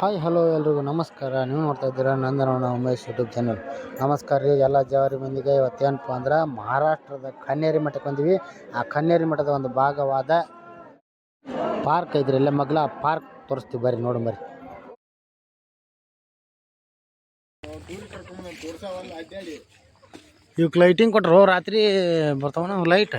Hi, hello ಎಲ್ರಿಗೂ ನಮಸ್ಕಾರ. ನೀವು ನೋಡ್ತಾ ಇದ್ದೀರಾ ನಂದನವನ ಉಮೇಶ್ ಯೂಟ್ಯೂಬ್ ಚಾನಲ್ ನಮಸ್ಕಾರ ರೀ, ಎಲ್ಲ ಜವಾರಿ ಮಂದಿಗೆ ಇವತ್ತೇನಪ್ಪ ಅಂದ್ರೆ ಮಹಾರಾಷ್ಟ್ರದ ಕನ್ನೇರಿ ಮಠಕ್ಕೆ ಬಂದೀವಿ. ಆ ಕನ್ನೇರಿ ಮಠದ ಒಂದು ಭಾಗವಾದ ಪಾರ್ಕ್ ಐತ್ರಿ, ಇಲ್ಲೇ ಮಗ್ಲ ಪಾರ್ಕ್ ತೋರಿಸ್ತೀವಿ ಬರ್ರಿ ನೋಡಿ ಬರ್ರಿ. ಇವಕ್ಕೆ ಲೈಟಿಂಗ್ ಕೊಟ್ರು, ರಾತ್ರಿ ಬರ್ತಾವನ ಲೈಟ್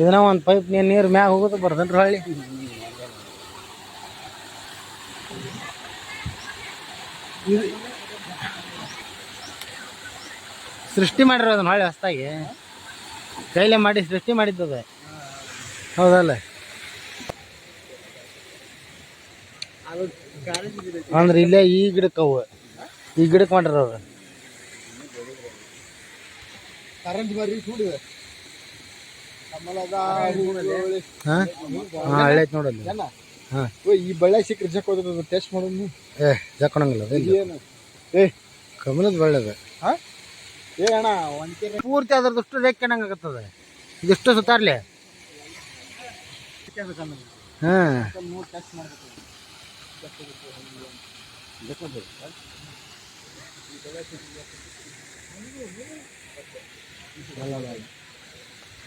ಇದನ್ನ ಒಂದು ಪೈಪ್ ನೀರು ನೀರು ಮ್ಯಾಗ ಹೋಗೋದು ಬರ್ದನ್ರಿ ಹೊಳ್ಳಿ. ಸೃಷ್ಟಿ ಮಾಡಿರೋ ಅದನ್ನ ಹೊಳ್ಳಿ ಹೊಸ್ದಾಗಿ. ಕೈಲೇ ಮಾಡಿ ಸೃಷ್ಟಿ ಮಾಡಿದ್ದದ. ಹೌದಲ್ಲ? ಅಂದ್ರೆ ಇಲ್ಲೇ ಈ ಗಿಡಕ್ಕೆ ಅವು. ಈ ಗಿಡಕ್ಕೆ ಮಾಡ್ರ ಅವ್ರು ಕರೆಂಟ್ ಬರ್ರಿ ಸುಡಿದೆ ಹಾಂ? ಹಾಂ ಹಳ್ಳಿ ಐತೆ ನೋಡಲ್ಲಿ ಹಾಂ. ಈ ಬಳ್ಳೆ ಸಿಕ್ಕರೆ ಜಕ್ ಹೋದ ಟೆಸ್ಟ್ ಮಾಡೋದು ಏ ಜಕ್ಕೊಳಂಗಿಲ್ಲ. ಏನು ಏ. ಕಮಲದ ಒಳ್ಳೇದು ಹಾ? ಏ ಅಣ್ಣ ಒಂದ್ ಪೂರ್ತಿ ಅದ್ರದಷ್ಟು ರೇಖೆ ಆಗತ್ತದ. ಇದಿಷ್ಟು ಸುತ್ತಾರ್ಲಿ ಹಾಂ. ಟೆಸ್ಟ್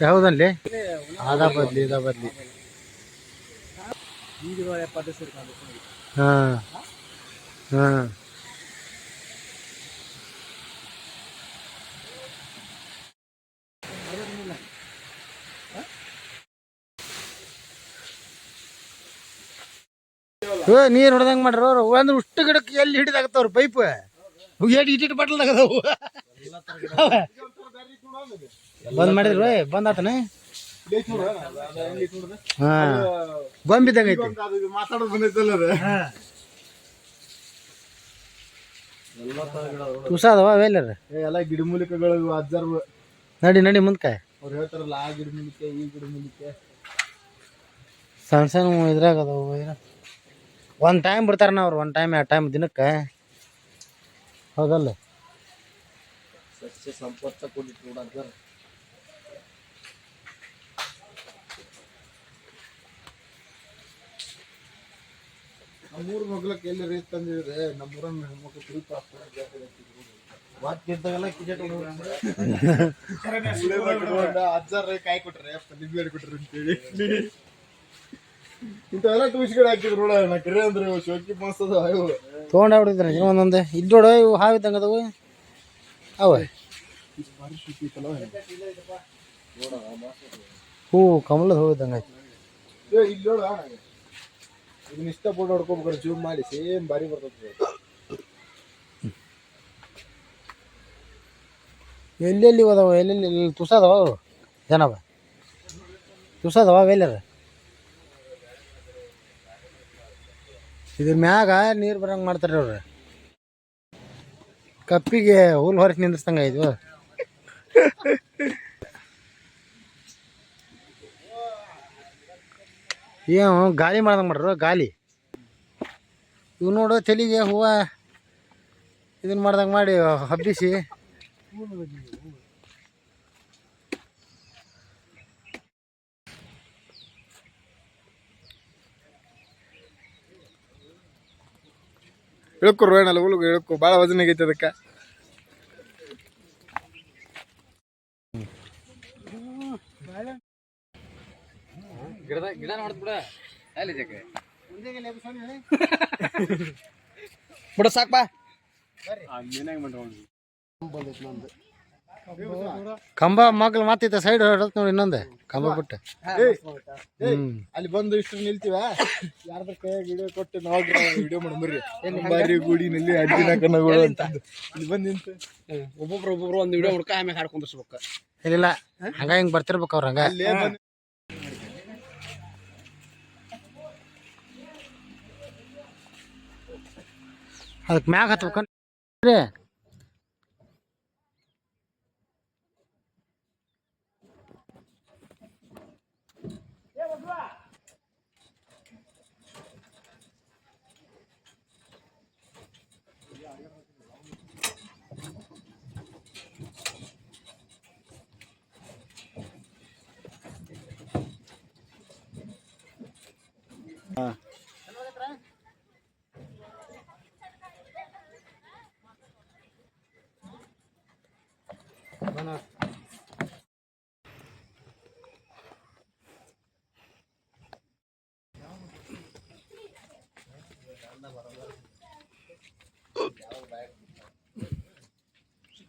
ಯಾವುದಲ್ಲಿ ಅದ ಬದ್ಲಿ ಇದ ಬದ್ಲಿ ಹಾ ಹಾ. ಏ ನೀರು ಹೊಡೆದಂಗೆ ಮಾಡ್ರಿ ಅವ್ರು? ಅಂದ್ರೆ ಉಷ್ಟು ಗಿಡಕ್ಕೆ ಎಲ್ಲಿ ಹಿಡಿದಾಗತ್ತವ್ರು ಪೈಪ್? ಏಟ್ ಇಟ್ಟಿಟ್ಟು ಬಟ್ಲದಾಗದವು. ಬಂದ್ ಮಾಡಿದ್ರು ಬಂದ್ ಆತನ? ಹಾ. ಗೊಂಬಿದ್ದಂಗೆ ಐತಿ. ಮಾತಾಡೋದು ಬಂದೈತಲ್ಲ ಅದು ತುಸಾದವ ಅವೆಲ್ಲರ ಎಲ್ಲ ಗಿಡಮೂಲಿಕೆಗಳು ಅಬ್ಸರ್ವ್ ನಡಿ ನಡಿ ಮುಂದ್ಕ. ಅವ್ರು ಹೇಳ್ತಾರಲ್ಲ ಆ ಗಿಡಮೂಲಿಕೆ ಈ ಗಿಡಮೂಲಿಕೆ ಸಣ್ಣ ಸಣ್ಣ ಇದ್ರಾಗ ಅದಾವ ಒಂದ್ ಟೈಮ್ ಬಿಡ್ತಾರನ ಅವ್ರು ಒಂದು ಟೈಮ್ ಎರಡು ಟೈಮ್ ದಿನಕ್ಕೆ. ಹೌದಲ್ಲ? ಸಸ್ಯ ಕೊಡಿ ಕೊಟ್ಟಿಟ್ಟು ನಮ್ಮೂರ್ ಮಗ್ಲಕ್ಕೆ ಎಲ್ಲಿ ರೇಟ್ ತಂದಿದ್ರೆ ನಮ್ಮೂರನ್ನ ಹೆಣ್ಮಕ್ಳು ಅಜ್ಜಾರ ಕಾಯಿ ಕೊಟ್ರೆ ನಿಂಬೆ ಕೊಟ್ರಿ ಅಂತೇಳಿ ಇಂಥವೆಲ್ಲ ಟೂಸ್ಗಳು ಹಾಕಿದ್ರು ನೋಡ ಕರೆ ಅಂದ್ರೆ ಶೋಕಿ ಮಾಸದ ಅಯ್ಯೋ ತೊಗೊಂಡು ಹೊಡಿದ್ರೆ ಒಂದೊಂದು. ಇಲ್ಲಿ ನೋಡು ಇವು ಹಾವಿದ್ದಂಗೆ ಅದಾವು ಅವ. ಭಾರಿ ಶುಚಿ ಐತಲ್ಲ ಹೂ ಕಮಲದ ಹೂ ಇದ್ದಂಗೆ ಇಲ್ಲಿ ನೋಡ. ಇದನ್ನ ಇಷ್ಟ ಫೋಟೋ ಹೊಡ್ಕೋಬೇಕಾದ್ರೆ ಜೂಮ್ ಮಾಡಿ ಸೇಮ್ ಬಾರಿ ಬರ್ತದೆ ಎಲ್ಲೆಲ್ಲಿ ಹೋದವ, ಎಲ್ಲೆಲ್ಲಿ, ಎಲ್ಲಿ ತುಸದವ ಅವು ಜನವ? ತುಸದವ ವೇಲರ್ ಇದ್ರ ಮ್ಯಾಗ ನೀರು ಬರಂಗ್ ಮಾಡ್ತಾರೆ ಅವ್ರು. ಕಪ್ಪಿಗೆ ಹುಲ್ ಹೊರಸಿ ನಿಂದಿಸ್ದಂಗೆ ಆಯ್ತು ಏನು ಗಾಳಿ ಮಾಡ್ದಂಗೆ ಮಾಡ್ರು ಗಾಳಿ ಇವು ನೋಡು ತಲೆಗೆ ಹೂವು. ಇದನ್ನ ಮಾಡ್ದಂಗೆ ಮಾಡಿ ಹಬ್ಬಿಸಿ. ಇಳ್ಕೊ ರೋಣಲ್ಲ ಹುಲ್ಗು ಹೇಳ್ಕೊ ಭಾಳ ವಜನ ಆಗೈತೆ ಅದಕ್ಕೆ. ಗಿಡ ನೋಡ್ದು ಬಿಡ. ಅಲ್ಲಿ ಜಕ್ಕೆ ಬಿಡ ಸಾಕ್ ಬಾ. ಕಂಬ ಮಗ್ಲು ಮತ್ತಿತ್ತ ಸೈಡ್ ಹೊಡತ್ ನೋಡಿ ಇನ್ನೊಂದೇ. ಕಂಬ ಬಿಟ್ಟೆ. ಅಲ್ಲಿ ಬಂದು ಇಷ್ಟು ನಿಲ್ತೀವ? ಯಾರ್ದ ಕೈಯಾಗ ವಿಡಿಯೋ ಕೊಟ್ಟು ನೋಡ್ರಿ ವಿಡಿಯೋ ಮಾಡ್ರಿ ಬಾರಿ ಗುಡಿನಲ್ಲಿ ಅಡ್ಡಿನ ಕಣ್ಣಗಳು ಅಂತ. ಇಲ್ಲಿ ಬಂದು ನಿಂತು. ಒಬ್ಬೊಬ್ರು ಒಬ್ಬೊಬ್ರು ಒಂದು ವಿಡಿಯೋ ಹುಡ್ಕ ಆಮೇಲೆ ಹಾಡ್ಕೊಂಡ್ ಕುಂದಿರ್ಸ್ಬೇಕು ಇಲ್ಲ ಹಂಗ ಹಿಂಗ್ ಬರ್ತಿರ್ಬೇಕು ಅವ್ರ ಹಂಗ. ಅದಕ್ಕೆ ಮ್ಯಾಗ ಹತ್ಬೇಕನ್ರಿ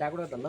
ಚಾ ಕುಡಿತಾನ